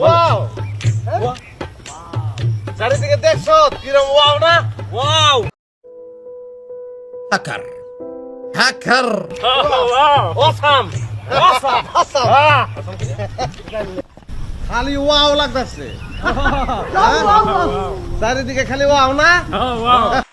Wow চারিদিকে দেখছ? কিরম ওয়াও না? Wow hacker hacker awesome awesome awesome খালি ওয়াও লাগতেছে। চারিদিকে খালি ওয়াও না? Oh,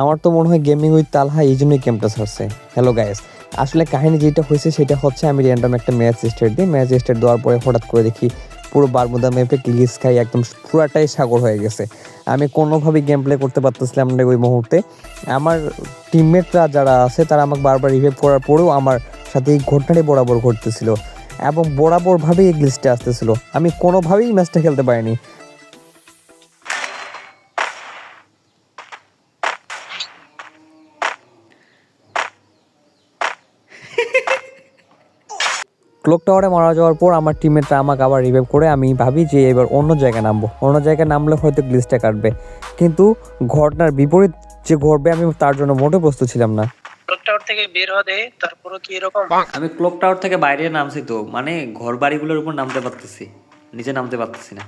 আমার তো মনে হয় গেমিং উইথ তালহা এই জন্যই গেমটা ছাড়ছে। হ্যালো গাইস আসলে কাহিনী যেটা হয়েছে সেটা হচ্ছে আমি র্যান্ডম একটা ম্যাচ স্টার্ট দিই। ম্যাচ স্টার্ট দেওয়ার পরে হঠাৎ করে দেখি পুরো বারমুদা ম্যাপে ক্লিস খাই একদম পুরাটাই সাগর হয়ে গেছে। আমি কোনোভাবেই গেম প্লে করতে পারতেছিলাম না ওই মুহূর্তে। আমার টিমমেটরা যারা আছে তারা আমাকে বারবার রিভাইভ করার পরেও আমার সাথে এই ঘটনাটি বরাবর ঘটতেছিল। এবং বরাবরভাবেই এই গ্লিসটা আসতেছিল। আমি কোনোভাবেই ম্যাচটা খেলতে পারিনি। ক্লক টাওয়ারে মারা যাওয়ার পর আমার টিমমেটরা আমাকে আবার রিভাইভ করে। আমি ভাবি যে এবার অন্য জায়গায় নামবো। অন্য জায়গায় নামলে হয়তো গ্লিচটা কাটবে। কিন্তু ঘটনার বিপরীত যে ঘটবে আমি তার জন্য মোটেও প্রস্তুত ছিলাম না। ক্লক টাওয়ার থেকে বের হতে তারপরও কি এরকম? আমি ক্লক টাওয়ার থেকে বাইরে নামছি তো। মানে ঘর বাড়িগুলোর উপর নামতে পারতেছি। নিচে নামতে পারতেছি না।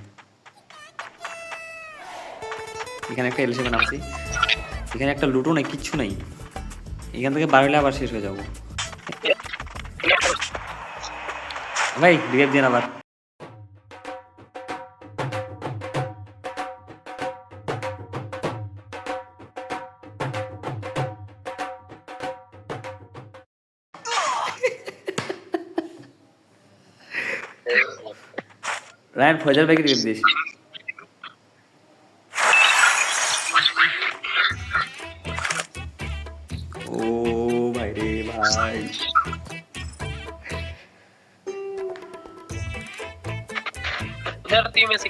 এখানে একটা এলিসে নামছি। এখানে একটা লুটো নেই কিচ্ছু নেই। এখান থেকে বার আবার শেষ হয়ে যাব। ভাই রিভাইভ দিন আবার রায়ন ফয়জাল ভাইকে রিভাইভ দিয়েছি ও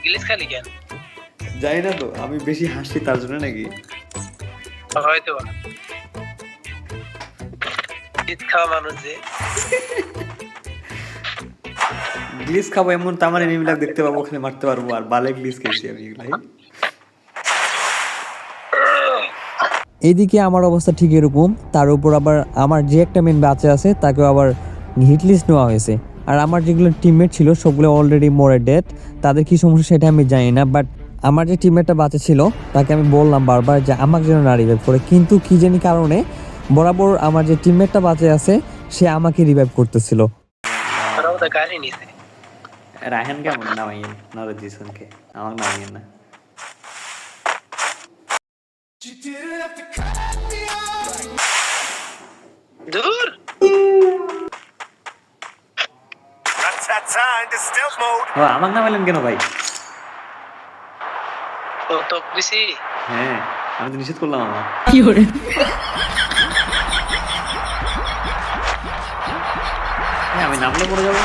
গিলিস খালি কেন? জানি না তো আমি বেশি হাসি তার জন্য নাকি? হয়তো। খাওয়া মানুষ যে। গ্লিস খাব এমন তো আমার এনিমিলাক দেখতে পাবো ওখানে মারতে পারব আর বালে গ্লিস খেয়েছি আমি ভাই এইদিকে আমার অবস্থা ঠিক এরকম তার উপর আবার আমার যে একটা মেন বাচ্চা আছে তাকেও আবার হিট লিস্ট নেওয়া হয়েছে। আর আমার যেগুলো টিমমেট ছিল সবগুলো অলরেডি মোরে ডেথ তাদের কি সমস্যা সেটা আমি জানি না বাট আমার যে টিমমেটটা বাচ্চা ছিল তাকে আমি বললাম বারবার যে আমাকে যেন না রিভাইভ করে। কিন্তু কি জানি কারণে বরাবর আমার যে টিমমেটটা বাঁচে আছে সে আমাকে রিভাইভ করতেছিল। রায়হান কেমন? নামাইয়েন নামাইয়েন না ও নাম এলেন কেন ভাই? হ্যাঁ আমি তো নিষেধ করলাম আমার। হ্যাঁ আমি নামলে পড়ে যাব।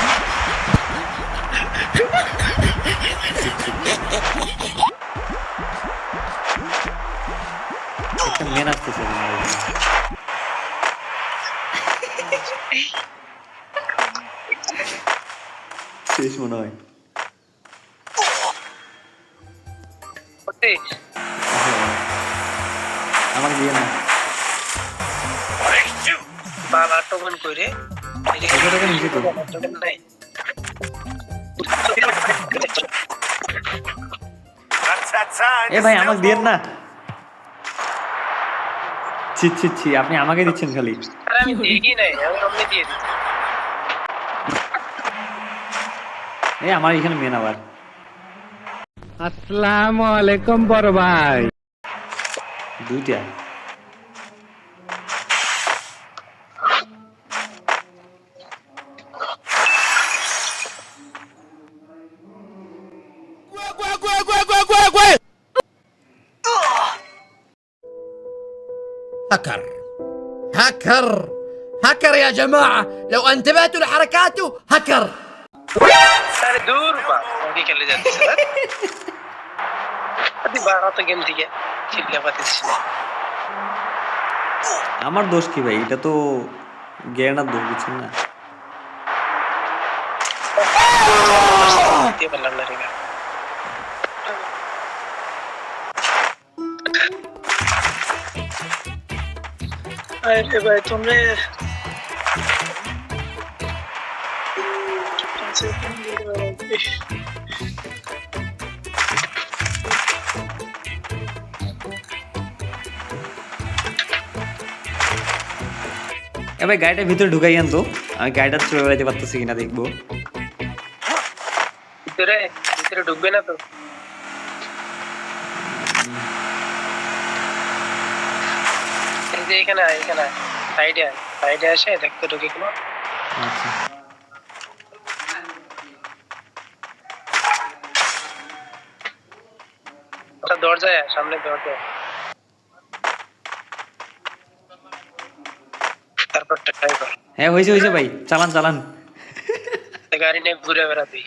আমাকে দিয়ে না নিচে তো নাই। এ ভাই আমাকে দিয়ে না। ছি ছি ছি আপনি আমাকে দিচ্ছেন খালি। আমি দেখি নাই আমি অমনি দিয়ে দিচ্ছি। এই আমার এখানে মেন আবার। আসসালামু আলাইকুম বড় ভাই দুইটা هكر هكر هكر يا جماعة لو انتبهتوا لحركاته هكر আরে দূর বারোটা গেম থেকে জিতলে পাতিস আমার দোষ কি ভাই? এটা তো জ্ঞানার দোষ বুঝছেন না? তোমরা এ ভাই গাড়িটা ভিতরে ঢুকাই আনতো। আমি গাড়িটা চলে বেড়াইতে পারতেছি কিনা দেখব। ভিতরে ভিতরে ঢুকবে না তো? এখানে এখানে সাইডে সাইডে আসে দেখতে ঢুকে কোনো। আচ্ছা। দরজায় সামনে দরজায় হ্যাঁ হয়েছে হয়েছে ভাই। চালান চালান। গাড়ি নিয়ে ঘুরে বেড়াবি।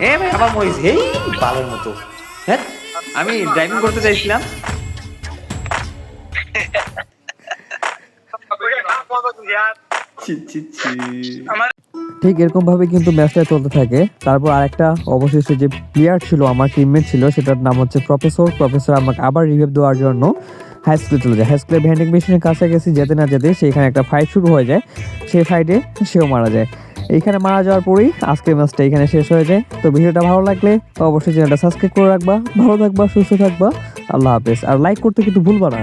এ ভাই আবার মরিস হেই বালের মতো। হ্যাঁ আমি ড্রাইভিং করতে চাইছিলাম। ঠিক এরকমভাবে কিন্তু ম্যাচটা চলতে থাকে। তারপর আরেকটা অবশিষ্ট যে প্লেয়ার ছিল আমার টিমমেট ছিল সেটার নাম হচ্ছে প্রফেসর প্রফেসর আমাকে আবার রিভিউ দেওয়ার জন্য। হাই স্কুলে চলে যায়। হাই স্কুলের ভ্যান্ডিং মেশিনের কাছাকাছি যেতে না যেতে সেখানে একটা ফাইট শুরু হয়ে যায়। সেই ফাইটে সেও মারা যায়। এইখানে মারা যাওয়ার পরেই আজকের ম্যাচটা এখানে শেষ হয়ে যায়। তো ভিডিওটা ভালো লাগলে অবশ্যই চ্যানেলটা সাবস্ক্রাইব করে রাখবা। ভালো থাকবা, সুস্থ থাকবা। আল্লাহ হাফেজ। আর লাইক করতে কিন্তু ভুলবা না।